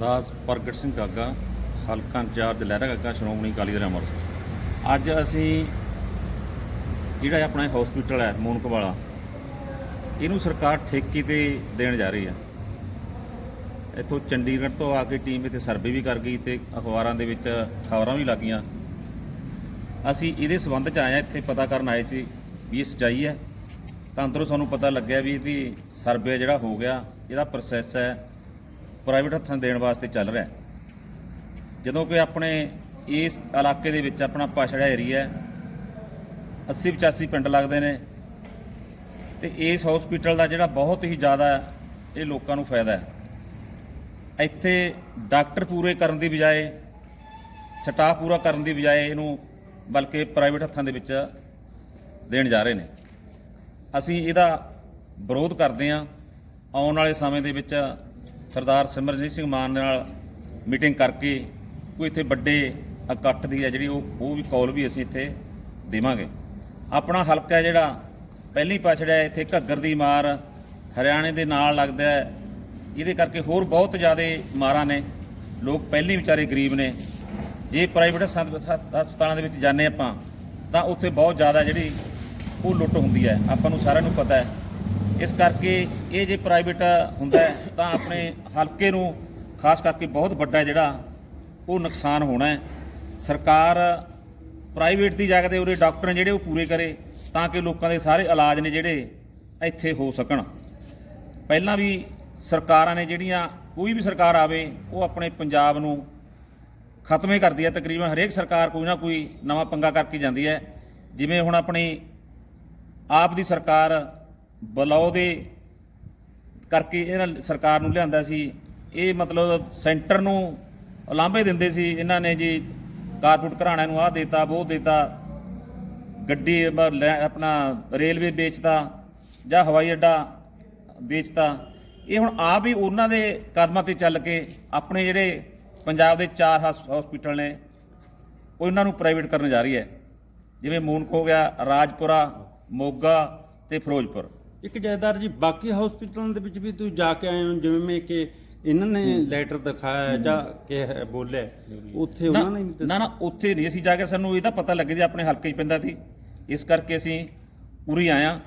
ਦਾਸ ਪ੍ਰਗਟ ਸਿੰਘ ਗਾਗਾ, ਹਲਕਾ ਇੰਚਾਰਜ ਲਹਿਰਾ ਗਾਗਾ, ਸ਼੍ਰੋਮਣੀ ਅਕਾਲੀ ਦਲ ਅੰਮ੍ਰਿਤਸਰ। ਅੱਜ ਅਸੀਂ ਜਿਹੜਾ ਆਪਣਾ ਹਸਪੀਟਲ ਹੈ, ਮੂਨਕ ਵਾਲਾ, ਇਹਨੂੰ ਸਰਕਾਰ ਠੇਕੇ ਤੇ ਦੇਣ ਜਾ ਰਹੀ ਹੈ। ਇੱਥੋਂ ਚੰਡੀਗੜ੍ਹ ਤੋਂ ਆ ਕੇ ਟੀਮ ਇੱਥੇ ਸਰਵੇ ਵੀ ਕਰ ਗਈ ਤੇ ਅਖਬਾਰਾਂ ਦੇ ਵਿੱਚ ਖਬਰਾਂ ਵੀ ਲੱਗੀਆਂ। ਅਸੀਂ ਇਹਦੇ ਸਬੰਧ ਚ ਆਏ ਹਾਂ, ਇੱਥੇ ਪਤਾ ਕਰਨ ਆਏ ਸੀ ਵੀ ਇਹ ਸਚਾਈ ਹੈ। ਤਾਂ ਅੰਦਰੋਂ ਸਾਨੂੰ ਪਤਾ ਲੱਗਿਆ ਵੀ ਇਹਦੀ ਸਰਵੇ ਜਿਹੜਾ ਹੋ ਗਿਆ, ਇਹਦਾ ਪ੍ਰੋਸੈਸ ਹੈ। ਪ੍ਰਾਈਵੇਟ ਹੱਥਾਂ ਦੇਣ ਵਾਸਤੇ ਚੱਲ ਰਿਹਾ ਜਦੋਂ ਕਿ ਆਪਣੇ ਇਸ ਇਲਾਕੇ ਦੇ ਵਿੱਚ ਆਪਣਾ ਪਛੜਿਆ ਏਰੀਆ ਹੈ 80 85 ਪਿੰਡ ਲੱਗਦੇ ਨੇ ਤੇ ਇਸ ਹਸਪੀਟਲ ਦਾ ਜਿਹੜਾ ਬਹੁਤ ਹੀ ਜ਼ਿਆਦਾ ਇਹ ਲੋਕਾਂ ਨੂੰ ਫਾਇਦਾ ਹੈ। ਇੱਥੇ ਡਾਕਟਰ ਪੂਰੇ ਕਰਨ ਦੀ ਬਜਾਏ, ਸਟਾਫ ਪੂਰਾ ਕਰਨ ਦੀ ਬਜਾਏ ਇਹਨੂੰ ਬਲਕਿ ਪ੍ਰਾਈਵੇਟ ਹੱਥਾਂ ਦੇ ਵਿੱਚ ਦੇਣ ਜਾ ਰਹੇ ਨੇ। ਅਸੀਂ ਇਹਦਾ ਵਿਰੋਧ ਕਰਦੇ ਹਾਂ। ਆਉਣ ਵਾਲੇ ਸਮੇਂ ਦੇ ਵਿੱਚ ਸਰਦਾਰ ਸਿਮਰਜੀਤ ਸਿੰਘ ਮਾਨ ਨਾਲ ਮੀਟਿੰਗ ਕਰਕੇ ਕੋਈ ਇੱਥੇ ਵੱਡੇ ਇਕੱਠ ਦੀ ਹੈ ਜਿਹੜੀ ਉਹ ਉਹ ਵੀ ਕਾਲ ਵੀ ਅਸੀਂ ਇੱਥੇ ਦੇਵਾਂਗੇ। ਆਪਣਾ ਹਲਕਾ ਜਿਹੜਾ ਪਹਿਲੀ ਪਛੜਿਆ ਹੈ, ਇੱਥੇ ਘੱਗਰ ਦੀ ਮਾਰ ਹਰਿਆਣੇ ਦੇ ਨਾਲ ਲੱਗਦਾ ਹੈ। ਇਹਦੇ ਕਰਕੇ ਹੋਰ ਬਹੁਤ ਜ਼ਿਆਦਾ ਮਾਰਾਂ ਨੇ। ਲੋਕ ਪਹਿਲੀ ਵਿਚਾਰੇ ਗਰੀਬ ਨੇ। ਜੇ ਪ੍ਰਾਈਵੇਟ ਹਸਪਤਾਲਾਂ ਦੇ ਵਿੱਚ ਜਾਂਦੇ ਆਪਾਂ ਤਾਂ ਉੱਥੇ ਬਹੁਤ ਜ਼ਿਆਦਾ ਜਿਹੜੀ ਉਹ ਲੁੱਟ ਹੁੰਦੀ ਹੈ। ਆਪਾਂ ਨੂੰ ਸਾਰਿਆਂ ਨੂੰ ਪਤਾ ਹੈ। ਇਸ ਕਰਕੇ ਇਹ ਜੇ ਪ੍ਰਾਈਵੇਟ ਹੁੰਦਾ ਤਾਂ ਆਪਣੇ ਹਲਕੇ ਨੂੰ ਖਾਸ ਕਰਕੇ ਬਹੁਤ ਵੱਡਾ ਜਿਹੜਾ ਉਹ ਨੁਕਸਾਨ ਹੋਣਾ ਹੈ। ਸਰਕਾਰ ਪ੍ਰਾਈਵੇਟ ਦੀ ਜਗ੍ਹਾ ਤੇ ਉਹਦੇ ਡਾਕਟਰ ਨੇ ਜਿਹੜੇ ਉਹ ਪੂਰੇ ਕਰੇ, ਤਾਂ ਕਿ ਲੋਕਾਂ ਦੇ ਸਾਰੇ ਇਲਾਜ ਨੇ ਜਿਹੜੇ ਇੱਥੇ ਹੋ ਸਕਣ। ਪਹਿਲਾਂ ਵੀ ਸਰਕਾਰਾਂ ਨੇ ਜਿਹੜੀਆਂ, ਕੋਈ ਵੀ ਸਰਕਾਰ ਆਵੇ, ਉਹ ਆਪਣੇ ਪੰਜਾਬ ਨੂੰ ਖਤਮੇ ਕਰਦੀ ਹੈ। ਤਕਰੀਬਨ ਹਰੇਕ ਸਰਕਾਰ ਕੋਈ ਨਾ ਕੋਈ ਨਵਾਂ ਪੰਗਾ ਕਰਕੇ ਜਾਂਦੀ ਹੈ। ਜਿਵੇਂ ਹੁਣ ਆਪਣੀ ਆਪ ਦੀ ਸਰਕਾਰ ਬਲੌ ਦੇ ਕਰਕੇ ਇਹਨਾਂ ਸਰਕਾਰ ਨੂੰ ਲਿਆਂਦਾ ਸੀ। ਇਹ ਮਤਲਬ ਸੈਂਟਰ ਨੂੰ ਉਲਾਂਭੇ ਦਿੰਦੇ ਸੀ। ਇਹਨਾਂ ਨੇ ਜੀ ਕਾਰਪੋਰੇਟ ਘਰਾਣਿਆਂ ਨੂੰ ਆਹ ਦੇਤਾ, ਉਹ ਦੇਤਾ। ਗੱਡੀ ਲੈ- ਆਪਣਾ ਰੇਲਵੇ ਵੇਚਤਾ ਜਾਂ ਹਵਾਈ ਅੱਡਾ ਵੇਚਤਾ। ਇਹ ਹੁਣ ਆਪ ਹੀ ਉਹਨਾਂ ਦੇ ਕਦਮਾਂ ਤੇ ਚੱਲ ਕੇ ਆਪਣੇ ਜਿਹੜੇ ਪੰਜਾਬ ਦੇ ਚਾਰ ਹਸ- ਹਸਪੀਟਲ ਨੇ ਉਹਨਾਂ ਨੂੰ ਪ੍ਰਾਈਵੇਟ ਕਰਨ ਜਾ ਰਹੀ ਹੈ। ਜਿਵੇਂ ਮੂਨਕ ਹੋ ਗਿਆ, ਰਾਜਪੁਰਾ, ਮੋਗਾ ਤੇ ਫਿਰੋਜ਼ਪੁਰ। ਇੱਕ ਜੈਦਾਰ ਜੀ ਬਾਕੀ ਹਸਪੀਟਲਾਂ ਦੇ ਵਿੱਚ ਵੀ ਤੁਸੀਂ ਜਾ ਕੇ ਆਏ ਹੋ ਜਿਵੇਂ ਕਿ ਇਹਨਾਂ ਨੇ ਲੈਟਰ ਦਿਖਾਇਆ ਜਾਂ ਕਿ ਬੋਲਿਆ ਉੱਥੇ ਉਹਨਾਂ ਨੇ ਵੀ ਨਾ ਨਾ ਉੱਥੇ ਨਹੀਂ ਅਸੀਂ ਜਾ ਕੇ ਸਾਨੂੰ ਇਹਦਾ ਪਤਾ ਲੱਗੇ ਜੇ ਆਪਣੇ ਹਲਕੇ 'ਚ ਪੈਂਦਾ ਸੀ। ਇਸ ਕਰਕੇ ਅਸੀਂ ਪੂਰੀ ਆਇਆ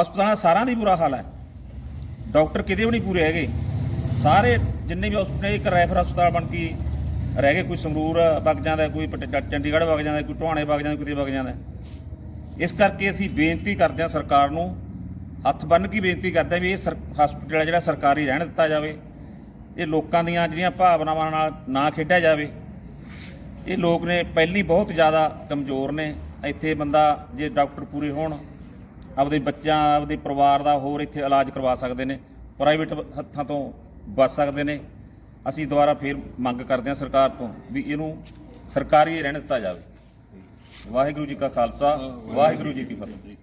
ਹਸਪਤਾਲਾਂ ਸਾਰਿਆਂ ਦੀ ਬੁਰਾ ਹਾਲ ਹੈ। ਡਾਕਟਰ ਕਿਤੇ ਵੀ ਨਹੀਂ ਪੂਰੇ ਹੈਗੇ। ਸਾਰੇ ਜਿੰਨੇ ਵੀ ਹਸਪਤਾਲ ਇੱਕ ਰੈਫਰ ਹਸਪਤਾਲ ਬਣ ਕੇ ਰਹਿ ਗਏ ਕੋਈ ਸੰਗਰੂਰ ਵਗ ਜਾਂਦਾ ਕੋਈ ਚੰਡੀਗੜ੍ਹ ਵਗ ਜਾਂਦਾ ਕੋਈ ਟੋਹਾਣੇ ਵਗ ਜਾਂਦਾ ਕਿਤੇ ਵਗ ਜਾਂਦਾ ਇਸ ਕਰਕੇ ਅਸੀਂ ਬੇਨਤੀ ਕਰਦੇ ਹਾਂ ਸਰਕਾਰ ਨੂੰ ਹੱਥ ਬੰਨ੍ਹ ਕੇ ਬੇਨਤੀ ਕਰਦੇ ਵੀ ਇਹ ਸਰ- ਹਸਪਤਾਲ ਹੈ ਜਿਹੜਾ ਸਰਕਾਰੀ ਰਹਿਣ ਦਿੱਤਾ ਜਾਵੇ। ਇਹ ਲੋਕਾਂ ਦੀਆਂ ਜਿਹੜੀਆਂ ਭਾਵਨਾਵਾਂ ਨਾਲ ਨਾ ਖੇਡਿਆ ਜਾਵੇ। ਇਹ ਲੋਕ ਨੇ ਪਹਿਲੀ ਬਹੁਤ ਜ਼ਿਆਦਾ ਕਮਜ਼ੋਰ ਨੇ। ਇੱਥੇ ਬੰਦਾ ਜੇ ਡਾਕਟਰ ਪੂਰੇ ਹੋਣ, ਆਪਦੇ ਬੱਚਿਆਂ, ਆਪਦੇ ਪਰਿਵਾਰ ਦਾ ਹੋਰ ਇੱਥੇ ਇਲਾਜ ਕਰਵਾ ਸਕਦੇ ਨੇ ਪ੍ਰਾਈਵੇਟ ਹੱਥਾਂ ਤੋਂ ਬਚ ਸਕਦੇ ਨੇ। ਅਸੀਂ ਦੁਬਾਰਾ ਫੇਰ ਮੰਗ ਕਰਦੇ ਹਾਂ ਸਰਕਾਰ ਤੋਂ ਵੀ ਇਹਨੂੰ ਸਰਕਾਰੀ ਰਹਿਣ ਦਿੱਤਾ ਜਾਵੇ। ਵਾਹਿਗੁਰੂ ਜੀ ਕਾ ਖਾਲਸਾ, ਵਾਹਿਗੁਰੂ ਜੀ ਕੀ ਫਤਿਹ।